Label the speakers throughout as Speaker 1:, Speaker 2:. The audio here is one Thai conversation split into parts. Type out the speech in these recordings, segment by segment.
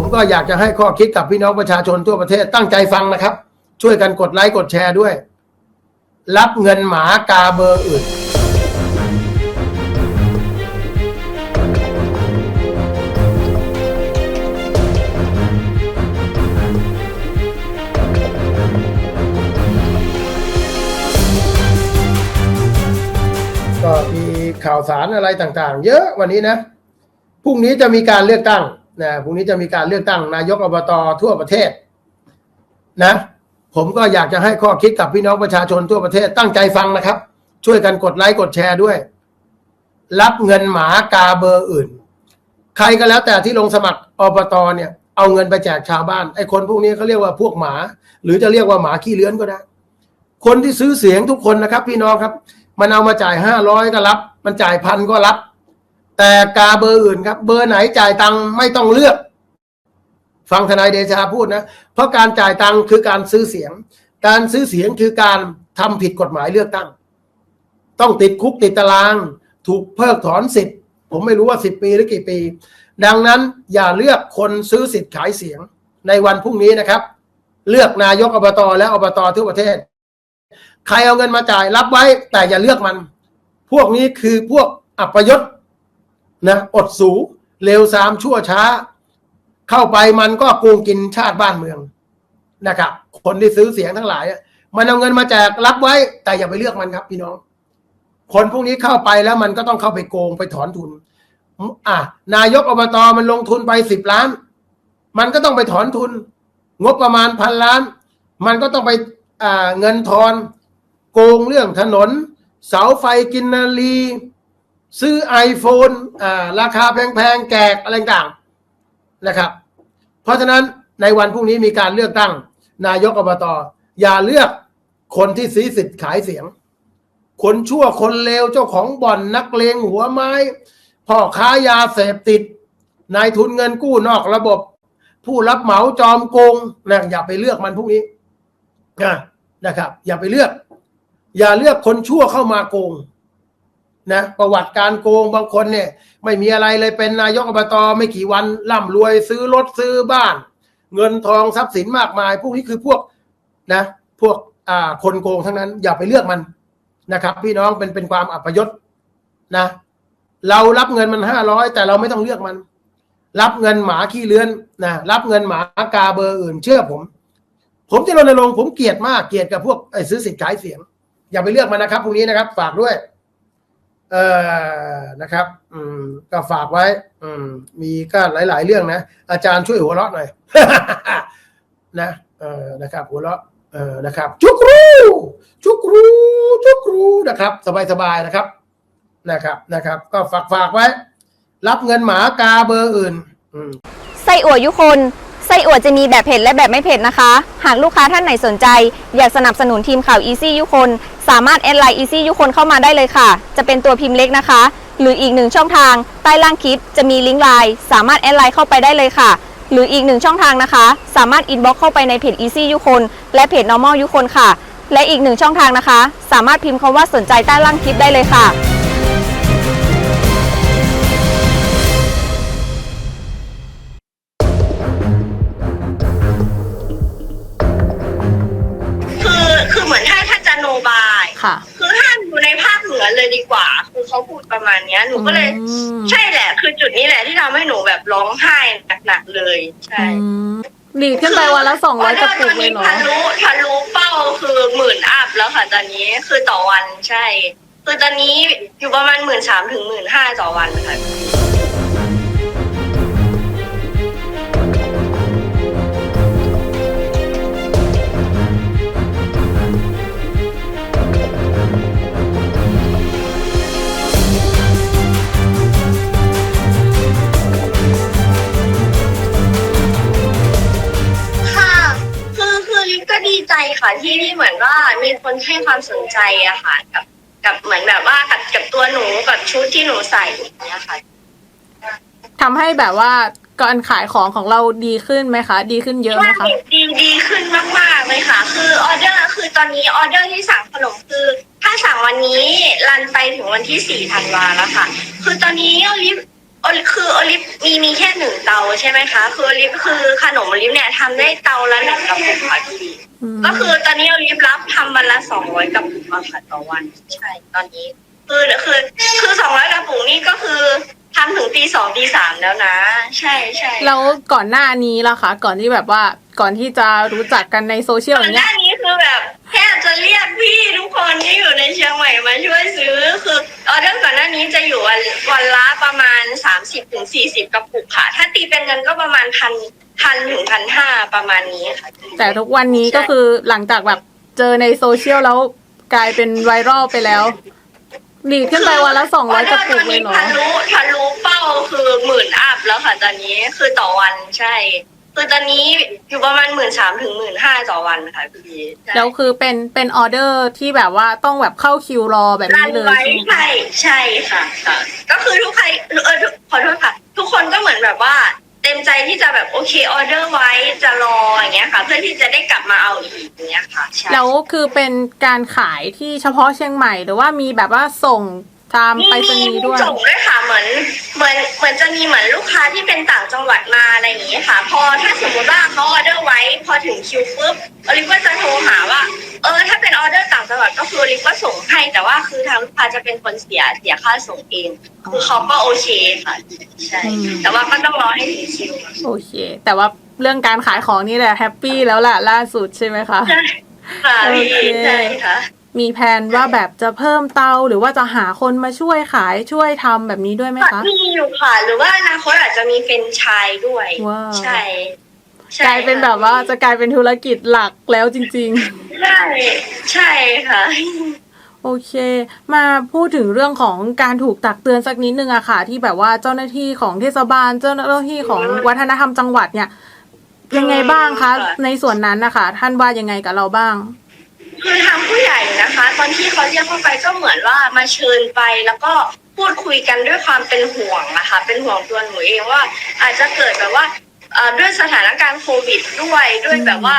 Speaker 1: ผมก็อยากจะให้ข้อคิดกับพี่น้องประชาชนทั่วประเทศตั้งใจฟังนะครับ ช่วยกันกดไลค์กดแชร์ด้วย รับเงินหมากาเบอร์อื่นก็มีข่าวสารอะไรต่างๆ เยอะวันนี้นะ พรุ่งนี้จะมีการเลือกตั้ง นะพรุ่งนี้จะมีการเลือกตั้งนายกอบตทั่วประเทศ นะ ผมก็อยากจะให้ข้อคิดกับพี่น้องประชาชนทั่วประเทศตั้งใจฟังนะครับ ช่วยกันกดไลค์กดแชร์ด้วย รับเงินหมากาเบอร์อื่น ใครก็แล้วแต่ที่ลงสมัครอบตเนี่ย เอาเงินไปแจกชาวบ้านไอ้คนพวกนี้เขาเรียกว่าพวกหมา หรือจะเรียกว่าหมาขี้เลื้อนก็ได้คนที่ซื้อเสียงทุกคนนะครับ พี่น้องครับ มันเอามาจ่ายห้าร้อยก็รับ มันจ่ายพันก็รับ แต่กาเบอร์อื่นครับ เบอร์ไหนจ่ายตังค์ไม่ต้องเลือก ฟังทนายเดชาพูดนะ เพราะการจ่ายตังค์คือการซื้อเสียง การซื้อเสียงคือการทำผิดกฎหมายเลือกตั้ง ต้องติดคุกติดตาราง ถูกเพิกถอนสิทธิ์ผมไม่รู้ว่าสิบปีหรือกี่ปี ดังนั้นอย่าเลือกคนซื้อสิทธิ์ขายเสียงในวันพรุ่งนี้นะครับ เลือกนายกอบตและอบตทั่วประเทศ ใครเอาเงินมาจ่ายรับไว้ แต่อย่าเลือกมัน พวกนี้คือพวกอัปยศ นะอดสูเลวซามชั่วช้า เข้าไปมันก็โกงกินชาติบ้านเมืองนะครับ คนที่ซื้อเสียงทั้งหลายมันเอาเงินมาแจกรับไว้ แต่อย่าไปเลือกมันครับ พี่น้อง คนพวกนี้เข้าไปแล้วมันก็ต้องเข้าไปโกงไปถอนทุน อะ นายกอบตมันลงทุนไปสิบล้าน มันก็ต้องไปถอนทุน งบประมาณพันล้าน มันก็ต้องไปอ่าเงินทอน โกงเรื่องถนน เสาไฟกินนารี ซื้อ iPhone อ่าราคาแพงๆแจกอะไรต่างนะครับ เพราะฉะนั้นในวันพรุ่งนี้มีการเลือกตั้ง นายกอบตอย่าเลือกคนที่ซื้อสิทธิ์ขายเสียง คนชั่วคนเลวเจ้าของบ่อนนักเลงหัวไม้พ่อค้ายาเสพติดนายทุนเงินกู้นอกระบบ ผู้รับเหมาจอมโกงนะอย่าไปเลือกมันพวกนี้นะนะครับ อย่าไปเลือก อย่าเลือกคนชั่วเข้ามาโกง นะประวัติการโกงบางคนเนี่ย ไม่มีอะไรเลยเป็นนายกอบตไม่กี่วันร่ำรวยซื้อรถซื้อบ้าน เงินทองทรัพย์สินมากมาย พวกนี้คือพวกนะ พวกอ่าคนโกงทั้งนั้น อย่าไปเลือกมันนะครับ พี่น้องเป็นเป็นความอัปยศนะ เรารับเงินมันห้าร้อยแต่เราไม่ต้องเลือกมัน รับเงินหมาขี้เลื้อนนะรับเงินหมากาเบอร์อื่นเชื่อผม ผมจะรณรงค์ผมเกลียดมากเกลียดกับพวกไอ้ซื้อสิทธิ์ขายเสียง อย่าไปเลือกมันนะครับพรุ่งนี้นะครับ ฝากด้วย เออนะครับ อืม ก็ฝากไว้ อืม มีก็หลาย ๆ เรื่องนะ อาจารย์ช่วยหัวเราะหน่อย นะ เออนะครับ หัวเราะ เออนะครับ จุกรูจุกรูจุกรูนะครับ สบาย ๆ นะครับ นะครับ นะครับ ก็ฝากฝากไว้ รับเงินหมากาเบอร์อื่น อืม
Speaker 2: ไส้อั่วยุคน ไส้อั่วจะมีแบบเผ็ดและแบบไม่เผ็ดนะคะ หากลูกค้าท่านไหนสนใจ อยากสนับสนุนทีมข่าว Easy ยุคน สามารถแอดไลน์ Easy ยุคนเข้ามาได้เลยค่ะ จะเป็นตัวพิมพ์เล็กนะคะ หรืออีกหนึ่งช่องทาง ใต้ล่างคลิปจะมีลิงก์ไลน์สามารถแอดไลน์เข้าไปได้เลยค่ะ หรืออีกหนึ่งช่องทางนะคะ สามารถอินบ็อกเข้าไปในเพจ Easy ยุคนและเพจ normal ยุคนค่ะ และอีกหนึ่งช่องทางนะคะ สามารถพิมพ์คำว่าสนใจใต้ล่างคลิปได้เลยค่ะ
Speaker 3: ค่ะ
Speaker 2: คื
Speaker 3: อห้ามอยู่ในภาคเหนือเลยดีกว่า คือเขาพูดประมาณเนี้ยหนูก็เลย
Speaker 2: อืม
Speaker 3: ใช่แหละ คือจุดนี้แหละที่ทำให้หนูแบบร้องไห้หนักๆเลย ใช่
Speaker 4: อืมดีดขึ้นไปวันละสองร้อยกระปุกเลยเหรอ
Speaker 3: ทะลุทะลุเป้าคือหมื่นอัพแล้วค่ะตอนนี้คือต่อวันใช่ คือตอนนี้อยู่ประมาณหมื่นสามถึงหมื่นห้าต่อวันค่ะค่ะ ที่ที่เหมือนว่ามีคนให้ความสนใจอะค่ะ กับกับเหมือนแบบว่ากับกับตัวหนูกับชุดที่หนูใส่อย่างเงี้ยค่ะ
Speaker 4: ทำให้แบบว่าการขายของของเราดีขึ้นไหมคะ ดีขึ้นเยอะไหมคะ
Speaker 3: ดีดีขึ้นมากๆเลยค่ะ คือออเดอร์คือตอนนี้ออเดอร์ที่สั่งขนมคือ ถ้าสั่งวันนี้รันไปถึงวันที่สี่ธันวาแล้วค่ะ คือตอนนี้ลิฟ โอลิคือโอลิฟมีมีแค่หนึ่งเตาใช่ไหมคะคือโอลิฟคือขนมโอลิฟเนี่ยทำได้เตาละหนึ่งกระปุกค่ะพี่
Speaker 4: ม
Speaker 3: ก็คือตอนนี้โอลิฟรับทำวันละสองร้อยกระปุกอะค่ะต่อวันใช่ตอนนี้ คือคือคือสองร้อยกระปุกนี่ก็คือทำถึงตีสองตีสามแล้วนะ ใช่ใช่
Speaker 4: แล้วก่อนหน้านี้ล่ะคะ ก่อนที่แบบว่าก่อนที่จะรู้จักกันในโซเชียล
Speaker 3: ก่
Speaker 4: อ
Speaker 3: อน
Speaker 4: ย่าง
Speaker 3: ห
Speaker 4: เงี้ย
Speaker 3: น้านี้คือแบบแค่ จะเรียกพี่ทุกคนที่อยู่ในเชียงใหม่มาช่วยซื้อคือออเดอร์ก่อนหน้านี้จะอยู่วันวันละประมาณสามสิบถึงสี่สิบกระปุกค่ะ ถ้าตีเป็นเงินก็ประมาณพันพันถึงพันห้าประมาณนี้ค่ะ
Speaker 4: แต่ทุกวันนี้ก็คือหลังจากแบบเจอในโซเชียลแล้วกลายเป็นไวรัลไปแล้วดีดขึ้นไปวันละสองร้อยกระปุกเลยเหรอ
Speaker 3: ทะลุทะลุเป้าคือหมื่นอัพแล้วค่ะตอนนี้คือต่อวันใช่ คือตอนนี้อยู่ประมาณหมื่นสามถึงหมื่นห้าต่อวันค่ะพี่ใช่
Speaker 4: แล้วคือเป็นเป็นออเดอร์ที่แบบว่าต้องแบบเข้าคิวรอแบบ
Speaker 3: รั
Speaker 4: นี้
Speaker 3: น
Speaker 4: เลย
Speaker 3: ไว้
Speaker 4: ใช่ไหมคะ
Speaker 3: ใช่ใช่ค่ะค่ะ ก็คือทุกใครเออทุกขอโทษค่ะ ทุกคนก็เหมือนแบบว่า เต็มใจที่จะแบบโอเคออเดอร์ไว้จะรออย่างเงี้ยค่ะ เพื่อที่จะได้กลับมาเอาอีกอย่างเงี้ยค่ะใช่
Speaker 4: แล้วคือเป็นการขายที่เฉพาะเชียงใหม่ หรือว่ามีแบบว่าส่ง ตามไปรษณีย์ด้วย
Speaker 3: ส่งด้วยค่ะเหมือนเหมือนเหมือนจะมีเหมือนลูกค้าที่เป็นต่างจังหวัดมาอะไรอย่างเงี้ยค่ะ พอถ้าสมมติว่าเขาออเดอร์ไว้ พอถึงคิวปุ๊บอลิฟก็จะโทรหาว่า เออ ถ้าเป็นออเดอร์ต่างจังหวัดก็คืออลิฟก็ส่งให้ แต่ว่าคือทางลูกค้าจะเป็นคนเสียเสียค่าส่งเองคือเขาก็โอเคค่ะใช่
Speaker 4: อืม
Speaker 3: แต่ว่าก็ต้องรอให้ถึงคิว
Speaker 4: โอเค แต่ว่าเรื่องการขายของนี่แหละแฮปปี้แล้วล่ะล่าสุดใช่ไหมคะ
Speaker 3: ใช่ค่ะ
Speaker 4: โอเค
Speaker 3: ใช่ค่ะ
Speaker 4: มีแผนว่าแบบจะเพิ่มเตาหรือว่าจะหาคนมาช่วยขายช่วยทำแบบนี้ด้วยไหมคะ
Speaker 3: มีอยู่ค่ะ หรือว่าอนาคตอาจจะมีเป็นไชายด้วย
Speaker 4: ว้าว
Speaker 3: ใช่ใช่
Speaker 4: กลายเป็น
Speaker 3: ค่ะ
Speaker 4: แบบว่าจะกลายเป็นธุรกิจหลักแล้วจริง
Speaker 3: ใช่ใช่ค่ะ
Speaker 4: ๆโอเค มาพูดถึงเรื่องของการถูกตักเตือนสักนิดนึงอะค่ะ ที่แบบว่าเจ้าหน้าที่ของเทศบาลเจ้าหน้าที่ของวัฒนธรรมจังหวัดเนี่ยยังไงบ้างคะ
Speaker 3: ค่ะ
Speaker 4: ในส่วนนั้นนะคะท่านว่ายังไงกับเราบ้าง
Speaker 3: คือทางผู้ใหญ่นะคะ ตอนที่เขาเรียกเข้าไปก็เหมือนว่ามาเชิญไปแล้วก็พูดคุยกันด้วยความเป็นห่วงนะคะ เป็นห่วงตัวหนูเองว่า อาจจะเกิดแบบว่าด้วยสถานการณ์โควิดด้วยด้วยแบบว่า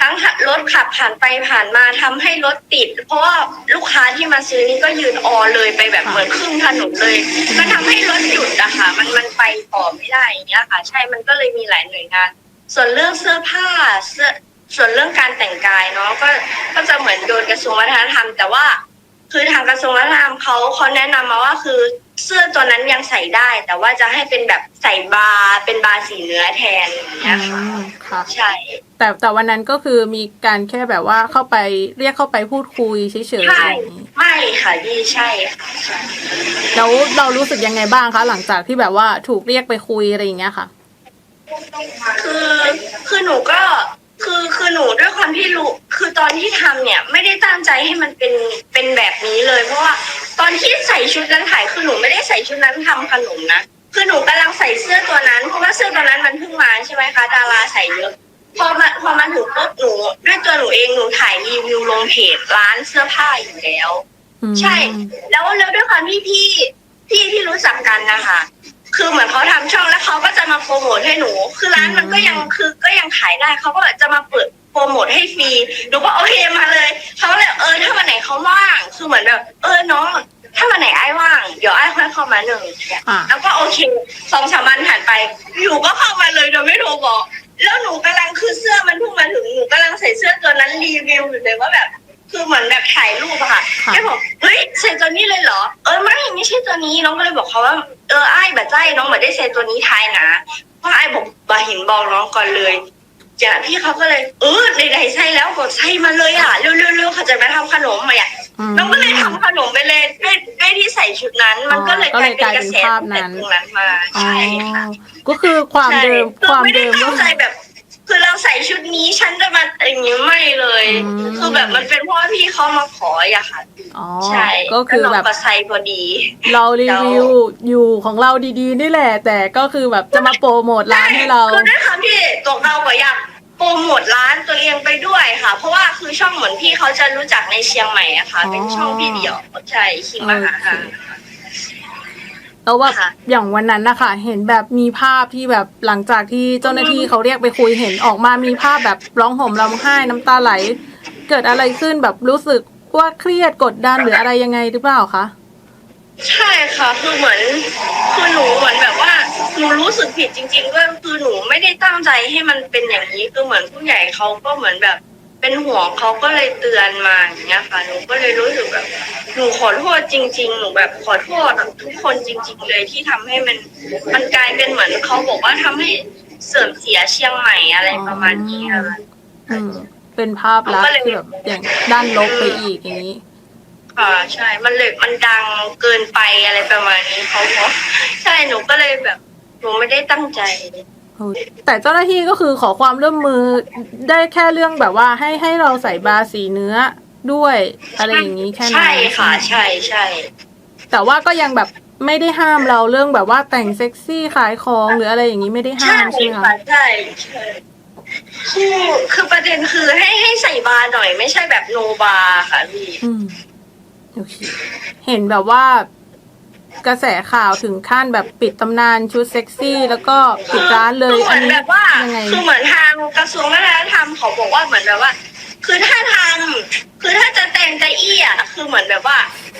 Speaker 3: ทั้งรถขับผ่านไปผ่านมาทำให้รถติด เพราะว่าลูกค้าที่มาซื้อนี่ก็ยืนออเลยไปแบบเหมือนครึ่งถนนเลยมันทำให้รถหยุดอะค่ะมันมันไปต่อไม่ได้อย่างเงี้ยค่ะ ใช่มันก็เลยมีหลายหน่วยงาน ส่วนเรื่องเสื้อผ้าเสื้อ ส่วนเรื่องการแต่งกายเนาะก็ก็จะเหมือนโดนกระทรวงวัฒนธรรม แต่ว่าคือทางกระทรวงวัฒนธรรมเขาเขาแนะนำมาว่าคือเสื้อตัวนั้นยังใส่ได้ แต่ว่าจะให้เป็นแบบใส่บาร์เป็นบาร์สีเนื้อแทนอย่างเงี้ยค่ะ
Speaker 4: อืมค่ะ
Speaker 3: ใช่
Speaker 4: แต่แต่วันนั้นก็คือมีการแค่แบบว่าเข้าไปเรียกเข้าไปพูดคุยเฉยๆอะไร
Speaker 3: ใช่
Speaker 4: อย่างนี้
Speaker 3: ไม่ค่ะพี่ใช่ค่ะใช่
Speaker 4: แล้วเรารู้สึกยังไงบ้างคะหลังจากที่แบบว่าถูกเรียกไปคุยอะไรอย่างเงี้ยค่ะ
Speaker 3: คือคือหนูก็ ที่รู้คือตอนที่ทำเนี่ย ไม่ได้ตั้งใจให้มันเป็นเป็นแบบนี้เลย เพราะว่าตอนที่ใส่ชุดนั้นถ่ายคือหนูไม่ได้ใส่ชุดนั้นทำขนมนะคือหนูกำลังใส่เสื้อตัวนั้น เพราะว่าเสื้อตัวนั้นมันเพิ่งมาใช่ไหมคะดาราใส่เยอะพอมาพอมาถึงปุ๊บหนูด้วยตัวหนูเองหนูถ่ายรีวิวลงเพจร้านเสื้อผ้าอยู่แล้ว
Speaker 4: อืม
Speaker 3: ใช่ แล้วแล้วด้วยความที่พี่พี่ที่รู้จักกันนะคะ คือเหมือนเขาทำช่องแล้วเขาก็จะมาโปรโมทให้หนู คือร้านมันก็ยังคือก็ยังขายได้เขาก็จะมาเปิด โปรโมทให้ฟรีหนูก็โอเคมาเลยเขาก็เลยเออถ้าวันไหนเขาว่างคือเหมือนแบบเออน้อง ถ้าวันไหนไอ้ว่างเดี๋ยวไอ้ค่อยเข้ามาหนึ่ง
Speaker 4: อะ
Speaker 3: แล้วก็โอเคสองสามวันผ่านไปอยู่ก็เข้ามาเลยโดยไม่โทรบอก แล้วหนูกำลังคือเสื้อมันเพิ่งมาถึงหนูกำลังใส่เสื้อตัวนั้นรีวิวอยู่เลยว่าแบบ คือเหมือนแบบถ่ายรูปอะค่ะ
Speaker 4: ค่ะ
Speaker 3: แกบอกเฮ้ยใส่ตัวนี้เลยเหรอเออไม่ไม่ใช่ตัวนี้น้องก็เลยบอกเขาว่าเออไอ้แบบใจน้องแบบได้ใส่ตัวนี้ทายนะเพราะไอ้บอกบาเห็นบอกน้องก่อนเลย จ้ะพี่เขาก็เลยเออในใดๆใส่แล้วกดใส่มาเลยอะเร็วๆๆเขาจะมาทำขนมมาอะ
Speaker 4: อืม
Speaker 3: น้องก็เลยทำขนมไปเลยด้วยด้วยที่ใส่ชุดนั้น มันก็เลย
Speaker 4: อ๋อก็
Speaker 3: ก
Speaker 4: เล
Speaker 3: ลายยเป็นกระแส
Speaker 4: กลายเป็นภาพนั้น
Speaker 3: ตั้งแต่ตรงนั้นมา
Speaker 4: อ๋อ
Speaker 3: ใช่ค่ะ
Speaker 4: ก็คือความ
Speaker 3: ใช่
Speaker 4: เดิม
Speaker 3: คือ
Speaker 4: ความ
Speaker 3: ไม่ได้
Speaker 4: เดิม
Speaker 3: ตั้งใจแบบ คือเราใส่ชุดนี้ฉันจะมาอย่างนี้ไม่เลย
Speaker 4: อืม
Speaker 3: คือแบบมันเป็นเพราะว่าพี่เขามาขออะค่ะ
Speaker 4: อ๋อ
Speaker 3: ใช่
Speaker 4: ก็คือ
Speaker 3: ล้ว
Speaker 4: แบ
Speaker 3: น้ง
Speaker 4: บ
Speaker 3: ก็ใส่พอดี
Speaker 4: เรารีวิวอยู่ของเราดีๆนี่แหละ แต่ก็คือแบบจะมาโปรโมทร้านให้เรา
Speaker 3: คือด้วยความที่ตัวเราก็อยากโป รโมทร้านตัวเองไปด้วยค่ะ เพราะว่าคือช่องเหมือนพี่เขาจะรู้จักในเชียงใหม่อะค่ะ
Speaker 4: อ๋อ
Speaker 3: เป็นช่องพี่เดียวใช่คิงมาหาค่ะ
Speaker 4: แล้วแบบ
Speaker 3: ค่ะ
Speaker 4: อย่างวันนั้นนะคะเห็นแบบมีภาพที่แบบหลังจากที่เจ้าหน้าที่เขาเรียกไปคุยเห็นออกมามีภาพแบบร้องห่มร้องไห้น้ำตาไหล เกิดอะไรขึ้นแบบรู้สึกว่าเครียดกดดันหรืออะไรยังไงหรือเปล่าคะ
Speaker 3: ใช่ค่ะคือเหมือนคือหนูเหมือนแบบว่าหนูรู้สึกผิดจริง ๆ ด้วยคือหนูไม่ได้ตั้งใจให้มันเป็นอย่างนี้คือเหมือนผู้ใหญ่เขาก็เหมือนแบบเป็นห่วงเขาก็เลยเตือนมาอย่างเงี้ยค่ะหนูก็เลยรู้สึกแบบหนูขอโทษจริง ๆ หนูแบบขอโทษทุกคนจริง ๆ เลยที่ทำให้มันมันกลายเป็นเหมือนเขาบอกว่าทำให้เสื่อมเสียเชียงใหม่อะไรประมาณนี้ค่ะ
Speaker 4: อืม เป็นภาพลักษณ์ที่แบบอย่างด้านลบไปอีกอย่างนี้
Speaker 3: ค่ะใช่ มันเลยมันดังเกินไปอะไรประมาณนี้เขาบอกใช่หนูก็เลยแบบ หนูไม่ได้ตั้งใจ
Speaker 4: แต่เจ้าหน้าที่ก็คือขอความร่วมมือได้แค่เรื่องแบบว่าให้ให้เราใส่บาสีเนื้อด้วยอะไรอย่างนี้แค่นั้น
Speaker 3: ใช่ค่ะ ใช่ใช่
Speaker 4: แต่ว่าก็ยังแบบไม่ได้ห้ามเราเรื่องแบบว่าแต่งเซ็กซี่ขายของหรืออะไรอย่างนี้ไม่ได้ห้า
Speaker 3: ใช่
Speaker 4: มใช่ไหม
Speaker 3: ค่ะ
Speaker 4: คะ
Speaker 3: ใช่ใช่คือคือประเด็นคือให้ให้ใส่บาร์หน่อยไม่ใช่แบบโนบาร์ค่ะพี่
Speaker 4: อืมโอเค เห็นแบบว่ากระแสข่าวถึงขั้นแบบปิดตำนานชุดเซ็กซี่ แล้วก็ปิดร้านเลย
Speaker 3: คือเห
Speaker 4: อั
Speaker 3: มื
Speaker 4: น
Speaker 3: อน
Speaker 4: นี้
Speaker 3: แบบว่า
Speaker 4: ยังไง
Speaker 3: คือเหมือนทางกระทรวงวัฒนธรรมเขาบอกว่าเหมือนแบบว่า คือถ้าทำคือถ้าจะแต่งจะอี้อะคือเหมือนแบบว่า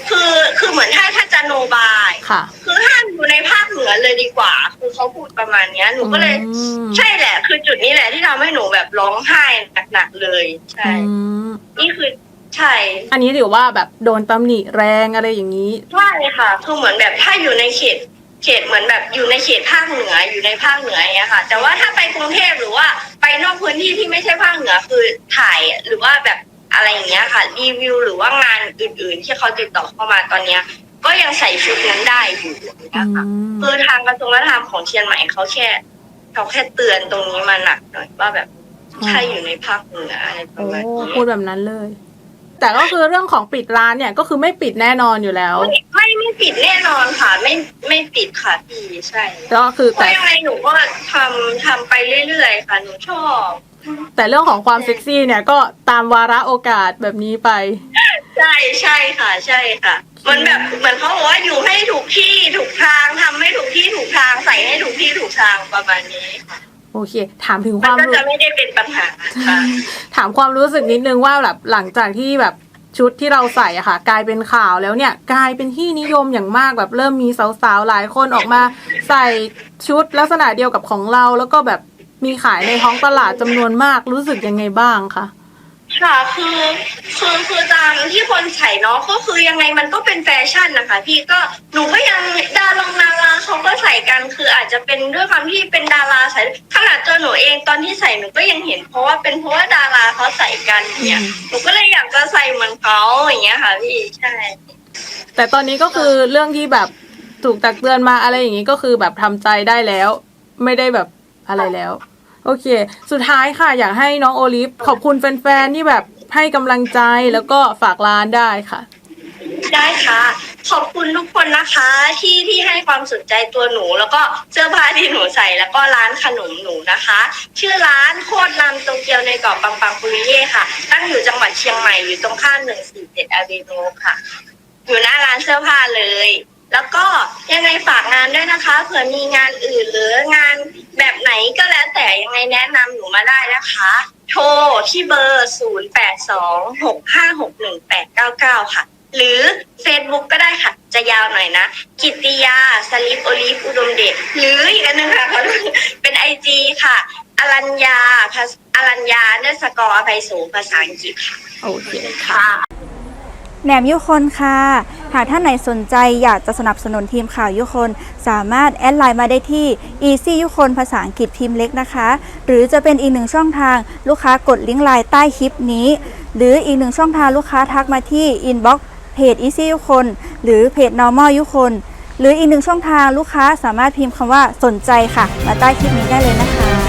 Speaker 3: คือคือเหมือนถ้าถ้าจะโนบาย
Speaker 4: ค่ะ
Speaker 3: คือห้ามอยู่ในภาคเหนือเลยดีกว่า คือเขาพูดประมาณเนี้ยหนูก็เลย
Speaker 4: อืม
Speaker 3: ใช่แหละ คือจุดนี้แหละที่ทำให้หนูแบบร้องไห้หนักๆเลย ใช่
Speaker 4: อืม
Speaker 3: นี่คือ ใช่
Speaker 4: อันนี้ถือว่าแบบโดนตำหนิแรงอะไรอย่างนี้
Speaker 3: ใช่ค่ะ คือเหมือนแบบถ้าอยู่ในเขต เขตเหมือนแบบอยู่ในเขตภาคเหนืออยู่ในภาคเหนืออย่างเงี้ยค่ะ แต่ว่าถ้าไปกรุงเทพหรือว่าไปนอกพื้นที่ที่ไม่ใช่ภาคเหนือคือถ่ายหรือว่าแบบอะไรอย่างเงี้ยค่ะ รีวิวหรือว่างานอื่น ๆ ที่เขาติดต่อเข้ามาตอนเนี้ย ก็ยังใส่ชุดนั้นได้อยู่อย่าง
Speaker 4: อื
Speaker 3: เงี้ยค่ะ
Speaker 4: ม
Speaker 3: คือทางกระทรวงวัฒนธรรมของเชียงใหม่เขาแค่เขาแค่เตือนตรงนี้มาหนักหน่อยว่าแบบถ้าอยู่ในภาคเหนืออะไรป
Speaker 4: โอ้
Speaker 3: ระมาณนี้
Speaker 4: พูดแบบนั้นเลย แต่ก็คือเรื่องของปิดร้านเนี่ยก็คือไม่ปิดแน่นอนอยู่แล้ว
Speaker 3: ไม่ไม่ไม่ปิดแน่นอนค่ะ ไม่ไม่ปิดค่ะพี่ใช่
Speaker 4: ก็คือ
Speaker 3: เพราะ
Speaker 4: แต่
Speaker 3: ยังไงหนูก็ทำทำไปเรื่อยๆค่ะหนูชอบ
Speaker 4: แต่เรื่องของความเซ็กซี่เนี่ยก็ตามวาระโอกาสแบบนี้ไป
Speaker 3: ใช่ใช่ค่ะ ใช่ค่ะ มันแบบเหมือนเขาบอกว่าอยู่ให้ถูกที่ถูกทางทำให้ถูกที่ถูกทางใส่ให้ถูกที่ถูกทางประมาณนี้ค่ะ
Speaker 4: โอเค ถามถึงค
Speaker 3: มัน
Speaker 4: วาม
Speaker 3: ก็
Speaker 4: รู้
Speaker 3: จะไม่ได้เป็นปัญหาค่ะ
Speaker 4: ถามความรู้สึกนิดนึงว่าแบบหลังจากที่แบบชุดที่เราใส่อะค่ะ กลายเป็นข่าวแล้วเนี่ย กลายเป็นที่นิยมอย่างมากแบบเริ่มมีสาวๆหลายคนออกมา ใส่ชุดลักษณะเดียวกับของเรา แล้วก็แบบมีขายในท้องตลาดจำนวนมากรู้สึกยังไงบ้างคะ
Speaker 3: ค่ะคือคือคือตามที่คนใส่เนาะก็คือยังไงมันก็เป็นแฟชั่นนะคะพี่ก็หนูก็ยังดาราดาราเขาก็ใส่กันคืออาจจะเป็นด้วยความที่เป็นดาราใส่ขนาดตัวหนูเองตอนที่ใส่หนูก็ยังเห็น เพราะว่าเป็นเพราะว่าดาราเขาใส่กันเนี่ย
Speaker 4: อืม
Speaker 3: หนูก็เลยอยากจะใส่เหมือนเขาอย่างเงี้ยค่ะพี่ใช่
Speaker 4: แต่ตอนนี้ก็คือเรื่องที่แบบถูกตักเตือนมาอะไรอย่างนี้ก็คือแบบทำใจได้แล้ว ไม่ได้แบบอะไรแล้ว โอเค สุดท้ายค่ะ อยากให้น้องโอลิฟขอบคุณแฟนๆ ที่แบบให้กำลังใจแล้วก็ฝากร้านได้ค่ะ
Speaker 3: ได้ค่ะ ขอบคุณทุกคนนะคะ ที่ที่ให้ความสนใจตัวหนู แล้วก็เสื้อผ้าที่หนูใส่แล้วก็ร้านขนมหนูนะคะ ชื่อร้านโคตรลำโตเกียวในเกาะปังปังปุริเย่ค่ะ ตั้งอยู่จังหวัดเชียงใหม่อยู่ตรงข้ามหนึ่งสี่เจ็ดอารีโนค่ะ อยู่หน้าร้านเสื้อผ้าเลย แล้วก็ยังไงฝากงานด้วยนะคะเผื่อมีงานอื่นหรืองาน ก็แล้วแต่ยังไงแนะนำหนูมาได้นะคะ โทรที่เบอร์ 0 8 2 6 5 6 1 8 9 9 ค่ะ หรือ Facebook ก็ได้ค่ะ จะยาวหน่อยนะ กิตติยาสลิปโอลิฟอุดมเดชหรืออีกอันหนึงค่ะขอโทษเป็นไอจีค่ะอรัญญาภาษอรัญญาเนอร์สกอร์อภัยสูงภาษาอังกฤษค่ะ
Speaker 4: โอเคค่ะ
Speaker 2: แหนมยุคนค่ะ หากท่านไหนสนใจอยากจะสนับสนุนทีมข่าวยุคน สามารถแอดไลน์มาได้ที่ easy ยุคนภาษาอังกฤษพิมพ์เล็กนะคะ หรือจะเป็นอีกหนึ่งช่องทางลูกค้ากดลิงก์ไลน์ใต้คลิปนี้ หรืออีกหนึ่งช่องทางลูกค้าทักมาที่ inbox เพจ easy ยุคน หรือเพจ normal ยุคน หรืออีกหนึ่งช่องทางลูกค้าสามารถพิมพ์คำว่าสนใจค่ะ มาใต้คลิปนี้ได้เลยนะคะ